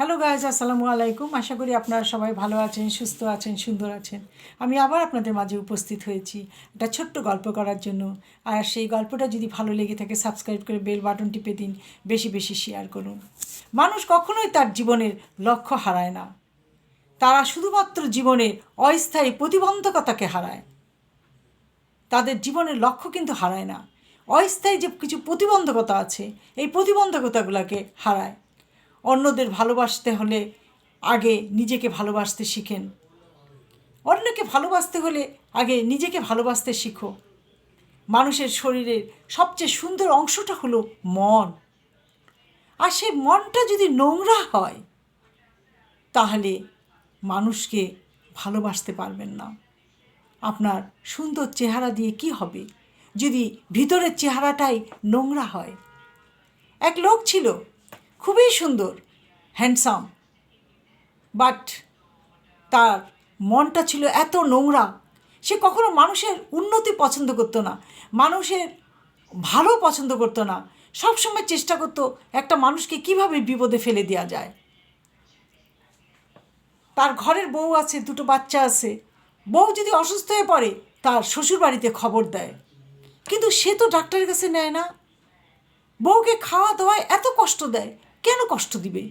Hello guys আসসালামু আলাইকুম আশা করি আপনারা সবাই ভালো আছেন, সুস্থ আছেন, সুন্দর আছেন। আমি আবার আপনাদের মাঝে উপস্থিত হয়েছি একটা ছোট্ট গল্প করার জন্য। আর সেই গল্পটা যদি ভালো লেগে থাকে সাবস্ক্রাইব করে বেল বাটন টিপে দিন বেশি বেশি শেয়ার করুন। মানুষ কখনোই তার জীবনের লক্ষ্য হারায় না। তারা শুধুমাত্র জীবনের অস্থায়ী প্রতিবন্ধকতাকে হারায়। তাদের জীবনের লক্ষ্য কিন্তু হারায় না। অস্থায়ী যে কিছু প্রতিবন্ধকতা আছে, এই প্রতিবন্ধকতাগুলোকে হারায়। অন্যদের ভালোবাসতে হলে আগে নিজেকে ভালোবাসতে শিখেন। অন্যকে ভালোবাসতে হলে আগে নিজেকে ভালোবাসতে শিখো। মানুষের শরীরের সবচেয়ে সুন্দর অংশটা হলো মন। আর সেই মনটা যদি নোংরা হয়, তাহলে মানুষকে ভালোবাসতে পারবেন না। আপনার সুন্দর চেহারা দিয়ে কি হবে? যদি ভিতরের চেহারাটাই নোংরা হয়। এক লোক ছিল খুবই সুন্দর হ্যান্ডসাম বাট তার মনটা ছিল এত নোংরা, সে কখনো মানুষের উন্নতি পছন্দ করতো না, মানুষের ভালো পছন্দ করতো না। সবসময় চেষ্টা করতো একটা মানুষকে কীভাবে বিপদে ফেলে দেওয়া যায়। তার ঘরের বউ আছে, দুটো বাচ্চা আছে। বউ যদি অসুস্থ হয়ে পড়ে, তার শ্বশুরবাড়িতে খবর দেয়। কিন্তু সে তো ডাক্তারের কাছে নেয় না। বউকে খাওয়া দাওয়ায় এত কষ্ট দেয়। কেন কষ্ট দিবে?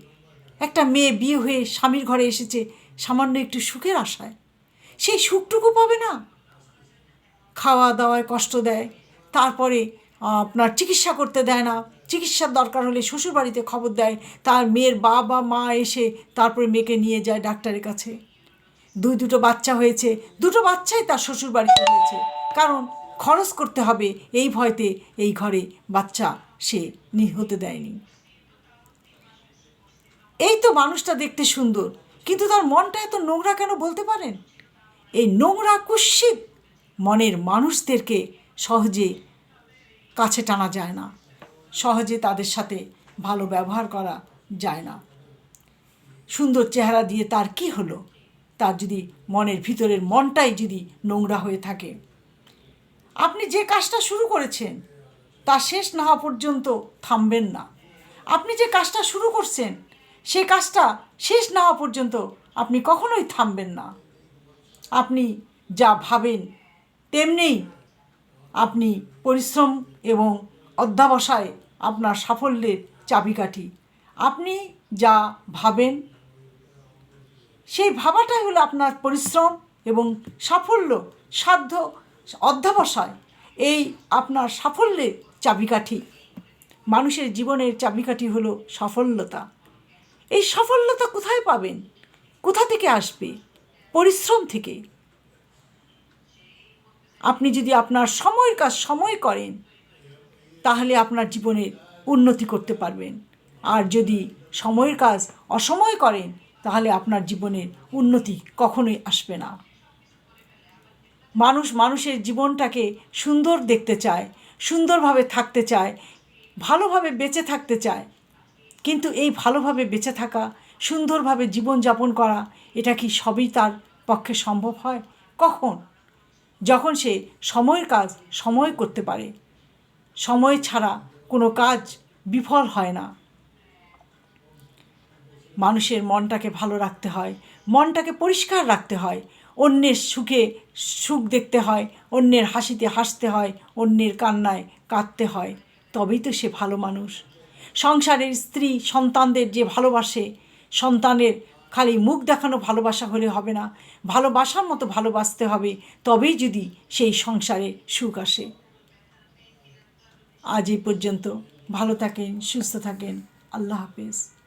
একটা মেয়ে বিয়ে হয়ে স্বামীর ঘরে এসেছে সামান্য একটু সুখের আশায়। সেই সুখটুকু পাবে না। খাওয়া দাওয়ায় কষ্ট দেয়, তারপরে আপনার চিকিৎসা করতে দেয় না। চিকিৎসার দরকার হলে শ্বশুরবাড়িতে খবর দেয়, তার মেয়ের বাবা, মা এসে তারপরে মেয়েকে নিয়ে যায় ডাক্তারের কাছে। দুই দুটো বাচ্চা হয়েছে, দুটো বাচ্চাই তার শ্বশুরবাড়িতে হয়েছে কারণ খরচ করতে হবে এই ভয়তে এই ঘরে বাচ্চা সে নি হতে দেয়নি। এই তো মানুষটা দেখতে সুন্দর, কিন্তু তার মনটা এত নোংরা কেন বলতে পারেন? এই নোংরা কুৎসিত মনের মানুষদেরকে সহজে কাছে টানা যায় না, সহজে তাদের সাথে ভালো ব্যবহার করা যায় না। সুন্দর চেহারা দিয়ে তার কি হলো? তার যদি মনের ভিতরের মনটাই যদি নোংরা হয়ে থাকে। আপনি যে কাজটা শুরু করেছেন, তা শেষ না হওয়া পর্যন্ত থামবেন না। আপনি যে কাজটা শুরু করছেন সে কাজটা শেষ না হওয়া পর্যন্ত আপনি কখনোই থামবেন না। আপনি যা ভাবেন তেমনিই আপনি পরিশ্রম এবং অধ্যাবসায় আপনার সাফল্যের চাবিকাঠি। আপনি যা ভাবেন, সেই ভাবাটাই হলো আপনার পরিশ্রম এবং সাফল্য, সাধ্য অধ্যাবসায়। এই আপনার সাফল্যের চাবিকাঠি। মানুষের জীবনের চাবিকাঠি হলো সফলতা এই সফলতা কোথায় পাবেন? কোথা থেকে আসবে? পরিশ্রম থেকে। আপনি যদি আপনার সময়ের কাজ সময় করেন, তাহলে আপনার জীবনের উন্নতি করতে পারবেন। আর যদি সময়ের কাজ অসময় করেন, তাহলে আপনার জীবনের উন্নতি কখনোই আসবে না। মানুষ মানুষের জীবনটাকে সুন্দর দেখতে চায়, সুন্দরভাবে থাকতে চায়, ভালোভাবে বেঁচে থাকতে চায়। কিন্তু এই ভালোভাবে বেঁচে থাকা, সুন্দরভাবে জীবনযাপন করা, এটা কি সবই তার পক্ষে সম্ভব হয়? কখন? যখন সে সময়ের কাজ সময় করতে পারে। সময় ছাড়া কোনো কাজ বিফল হয় না। মানুষের মনটাকে ভালো রাখতে হয়, মনটাকে পরিষ্কার রাখতে হয়, অন্যের সুখে সুখ দেখতে হয়, অন্যের হাসিতে হাসতে হয়, অন্যের কান্নায় কাঁদতে হয়, তবেই তো সে ভালো মানুষ। সংসারের স্ত্রী সন্তানদের যে ভালোবাসে, সন্তানের খালি মুখ দেখানো ভালোবাসা হলে হবে না। ভালোবাসার মতো ভালোবাসতে হবে, তবেই যদি সেই সংসারে সুখ আসে। আজ এই পর্যন্ত। ভালো থাকেন, সুস্থ থাকেন। আল্লাহ হাফেজ।